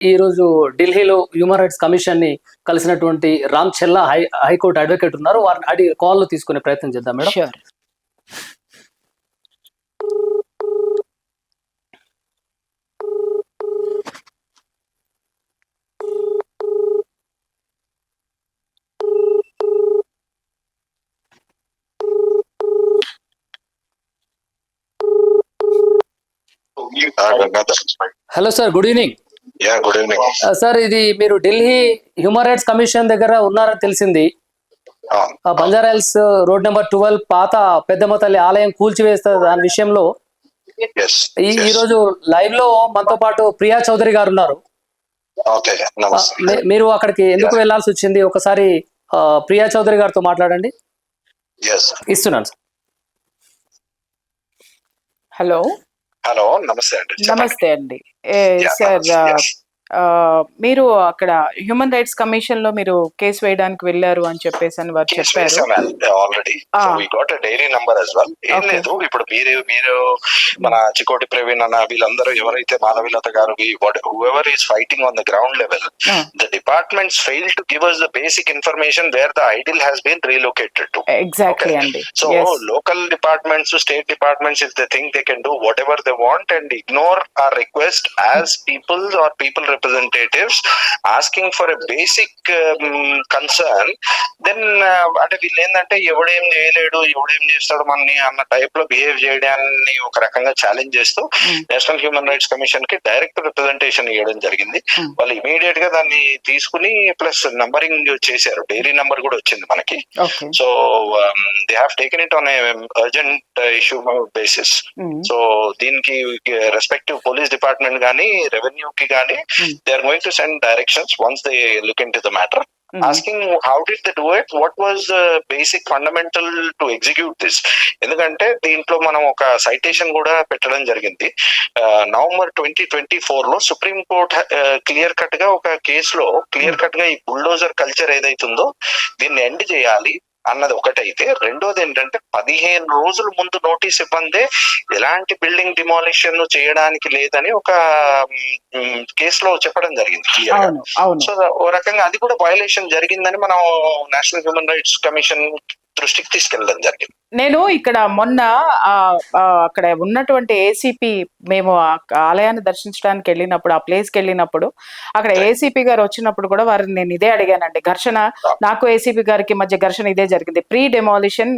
ఈ రోజు ఢిల్లీలో హ్యూమన్ రైట్స్ కమిషన్ని కలిసినటువంటి Ram Chella high high court advocate ఉన్నారు. వారిని అడిగి కాల్ తీసుకునే ప్రయత్నం చేద్దాం madam. Hello sir good evening good evening sir ఇది మీరు ఢిల్లీ హ్యూమన్ రైట్స్ కమిషన్ దగ్గర ఉన్నారని తెలిసింది. ఆ. Banjara hills road number twelve పాత పెద్దమ్మ తల్లి ఆలయం కూల్చివేస్తారు దాని విషయంలో ఈ రోజు లైవ్లో మనతో పాటు ప్రియా చౌదరి గారు ఉన్నారు. మీరు అక్కడికి ఎందుకు వెళ్ళాల్సి వచ్చింది? ఒకసారి ప్రియా చౌదరి గారితో మాట్లాడండి. ఇస్తున్నాను సార్ హలో హలో నమస్తే అండి. నమస్తే అండి. సార్ మీరు అక్కడ హ్యూమన్ రైట్స్ కమిషన్లో మీరు కేసు వేయడానికి వెళ్ళారు అని చెప్పేసి అని వారు చెప్పారు already got diary number well ఏం. లేదు ఇప్పుడు మీరు మీరు మన చికోటి ప్రవీణ్ అన్న వీళ్ళందరూ ఎవరైతే మాధవిలత గారు whoever is fighting on the ground level. The departments fail to give us the basic information where the idol has been relocated to exactly. అండి So Yes. local departments, state departments, if they think they can do whatever they want and ignore our request as people or people for a basic um, concern, then uh, అంటే వీళ్ళు ఏంటంటే ఎవడేం చేయలేడు ఎవడేం చేస్తాడు మనని అన్న టైప్లో behave చేయడాన్ని ఒక రకంగా ఛాలెంజ్ చేస్తూ Hmm. నేషనల్ హ్యూమన్ రైట్స్ కమిషన్కి డైరెక్ట్ రిప్రజెంటేషన్ ఇవ్వడం జరిగింది. Hmm. వాళ్ళు ఇమీడియట్గా దాన్ని తీసుకుని ప్లస్ నంబరింగ్ చేశారు. డైరీ నంబర్ కూడా వచ్చింది మనకి. So they have taken it on urgent issue basis so దీనికి రెస్పెక్టివ్ పోలీస్ డిపార్ట్మెంట్ గానీ రెవెన్యూ కి గానీ Hmm. They are going to send directions once they look into the matter asking how did they do it what was basic fundamental to execute this ఎందుకంటే దీంట్లో మనం ఒక citation కూడా పెట్టడం జరిగింది. నవంబర్ ట్వంటీ ట్వంటీ ఫోర్లో సుప్రీం కోర్ట్ క్లియర్ కట్గా ఒక కేసులో క్లియర్ కట్గా ఈ బుల్డోజర్ కల్చర్ ఏదైతుందో దీన్ని ఎండ్ చేయాలి. అన్నది ఒకటైతే రెండోది ఏంటంటే పదిహేను రోజుల ముందు నోటీస్ ఇవ్వందే ఎలాంటి బిల్డింగ్ డిమాలిషన్ చేయడానికి లేదని ఒక కేసులో చెప్పడం జరిగింది సో ఓ రకంగా అది కూడా వయలేషన్ జరిగిందని మనం నేషనల్ హ్యూమన్ రైట్స్ కమిషన్ దృష్టికి తీసుకెళ్ళడం జరిగింది. నేను ఇక్కడ మొన్న అక్కడ ఉన్నటువంటి ఏసీపీ మేము ఆలయాన్ని దర్శించడానికి వెళ్ళినప్పుడు ఆ ప్లేస్కి వెళ్ళినప్పుడు అక్కడ ఏసీపీ గారు వచ్చినప్పుడు కూడా వారిని నేను ఇదే అడిగానండి. ఘర్షణ నాకు ఏసీపీ గారికి మధ్య ఘర్షణ ఇదే జరిగింది. ప్రీ డెమాలిషన్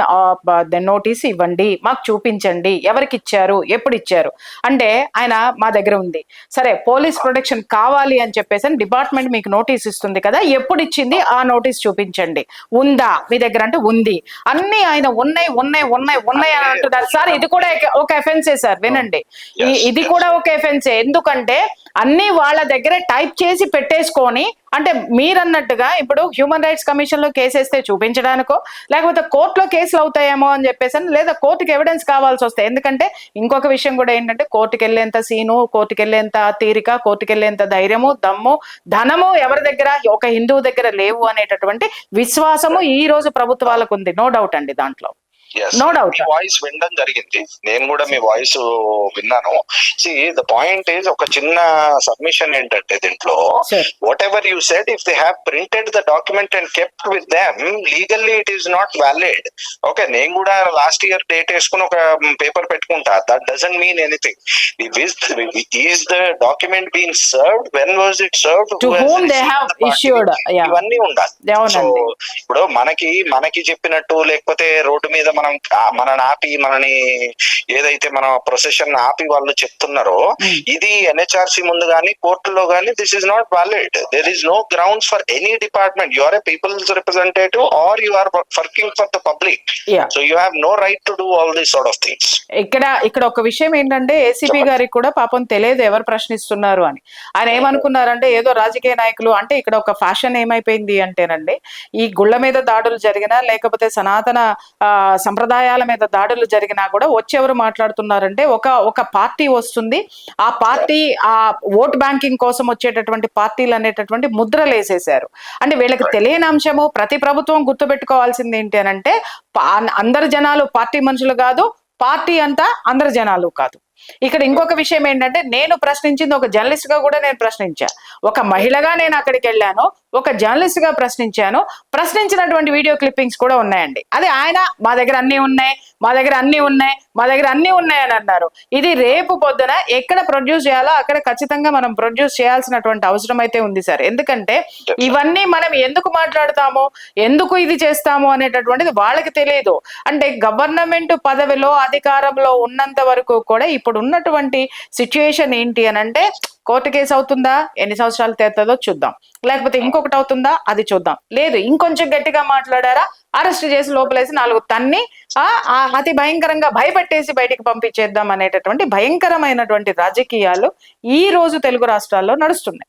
నోటీస్ ఇవ్వండి మాకు చూపించండి ఎవరికి ఇచ్చారు ఎప్పుడు ఇచ్చారు? అంటే ఆయన మా దగ్గర ఉంది. సరే పోలీస్ ప్రొటెక్షన్ కావాలి అని చెప్పేసి డిపార్ట్మెంట్ మీకు నోటీస్ ఇస్తుంది కదా ఎప్పుడు ఇచ్చింది? ఆ. నోటీస్ చూపించండి. ఉందా? మీ దగ్గర అంటే ఉంది. అన్ని ఆయన ఉన్నాయి ఉన్నాయి ఉన్నాయి ఉన్నాయి అని అంటున్నారు. సార్ ఇది కూడా ఒక- ఎఫెన్సే సార్ వినండి. ఇది. కూడా ఒక ఎఫెన్సే ఎందుకంటే అన్ని వాళ్ళ దగ్గర టైప్ చేసి పెట్టేసుకొని అంటే మీరన్నట్టుగా ఇప్పుడు హ్యూమన్ రైట్స్ కమిషన్లో కేసేస్తే చూపించడానికో లేకపోతే కోర్టులో కేసులు అవుతాయేమో అని చెప్పేసి లేదా కోర్టుకి ఎవిడెన్స్ కావాల్సి వస్తాయి ఎందుకంటే ఇంకొక విషయం కూడా ఏంటంటే కోర్టుకి వెళ్ళేంత సీను కోర్టుకి వెళ్ళేంత తీరిక కోర్టుకి వెళ్ళేంత ధైర్యము దమ్ము ధనము ఎవరి దగ్గర ఒక హిందువు దగ్గర లేవు అనేటటువంటి విశ్వాసము ఈ రోజు ప్రభుత్వాలకు ఉంది. నో డౌట్ అండి దాంట్లో. వాయిస్ వినడం జరిగింది. నేను కూడా మీ వాయిస్ విన్నాను. సి ద పాయింట్ ఈజ్ ఒక చిన్న సబ్మిషన్ ఏంటంటే దీంట్లో. Whatever you said if they have printed the document and kept with them legally it is not valid okay నేను కూడా లాస్ట్ ఇయర్ డేట్ వేసుకుని ఒక పేపర్ పెట్టుకుంటా. That doesn't mean anything is the document been served when was it served. ఇవన్నీ ఉండాలి. ఇప్పుడు మనకి మనకి చెప్పినట్టు లేకపోతే రోడ్డు మీద మనం మనని ఆపి మనని ఏదైతే మన ప్రొసెషన్ ఆపి వాళ్ళు చెప్తున్నారో Hmm. ఇది ఎన్హెచ్ఆర్సి ముందు కానీ కోర్టులో కానీ this is not valid there is no grounds for any department you are a people's representative are you are working for the public so you have no right to do all these sort of things ఇక్కడ ఇక్కడ ఒక విషయం ఏంటంటే ACP. గారికి కూడా పాపం తెలియదు ఎవరు ప్రశ్నిస్తున్నారు అని. ఆయన ఏమనుకున్నారంటే ఏదో రాజకీయ నాయకులు అంటే ఇక్కడ ఒక ఫ్యాషన్ ఏమైపోయింది అంటేనండి ఈ గుళ్ళ మీద దాడులు జరిగినా లేకపోతే సనాతన సంప్రదాయాల మీద దాడులు జరిగినా కూడా వచ్చెవరు మాట్లాడుతున్నారంటే ఒక ఒక పార్టీ వస్తుంది. ఆ పార్టీ ఆ ఓట్ బ్యాంకింగ్ కోసం వచ్చేటటువంటి పార్టీలు అనేటటువంటి ముద్రలు వేసేసారు అంటే వీళ్ళకి తెలియని అంశము ప్రతి ప్రభుత్వం గుర్తుపెట్టుకోవాల్సింది ఏంటి అని అంటే అందరు జనాలు పార్టీ మనుషులు కాదు పార్టీ అంతా అందరు జనాలు కాదు. ఇక్కడ ఇంకొక విషయం ఏంటంటే నేను ప్రశ్నించింది ఒక జర్నలిస్ట్గా కూడా నేను ప్రశ్నించా. ఒక మహిళగా నేను అక్కడికి వెళ్ళాను. ఒక జర్నలిస్ట్గా ప్రశ్నించాను. ప్రశ్నించినటువంటి వీడియో క్లిప్పింగ్స్ కూడా ఉన్నాయండి. అది ఆయన మా దగ్గర అన్ని ఉన్నాయి మా దగ్గర అన్ని ఉన్నాయి మా దగ్గర అన్ని ఉన్నాయి అని అన్నారు. ఇది రేపు పొద్దున ఎక్కడ ప్రొడ్యూస్ చేయాలో అక్కడ ఖచ్చితంగా మనం ప్రొడ్యూస్ చేయాల్సినటువంటి అవసరం అయితే ఉంది సార్. ఎందుకంటే ఇవన్నీ మనం ఎందుకు మాట్లాడతాము ఎందుకు ఇది చేస్తాము అనేటటువంటిది వాళ్ళకి తెలియదు. అంటే గవర్నమెంట్ పదవిలో అధికారంలో ఉన్నంత వరకు కూడా ఇప్పుడు ఉన్నటువంటి సిచ్యుయేషన్ ఏంటి అని అంటే కోర్టు కేసు అవుతుందా? ఎన్ని సంవత్సరాలు తేతుందో చూద్దాం. లేకపోతే ఇంకొకటి అవుతుందా? అది చూద్దాం. లేదు ఇంకొంచెం గట్టిగా మాట్లాడారా? అరెస్ట్ చేసి లోపలేసి నాలుగు తన్ని ఆ ఆ అతి భయంకరంగా భయపెట్టేసి బయటికి పంపించేద్దాం అనేటటువంటి భయంకరమైనటువంటి రాజకీయాలు ఈ రోజు తెలుగు రాష్ట్రాల్లో నడుస్తున్నాయి.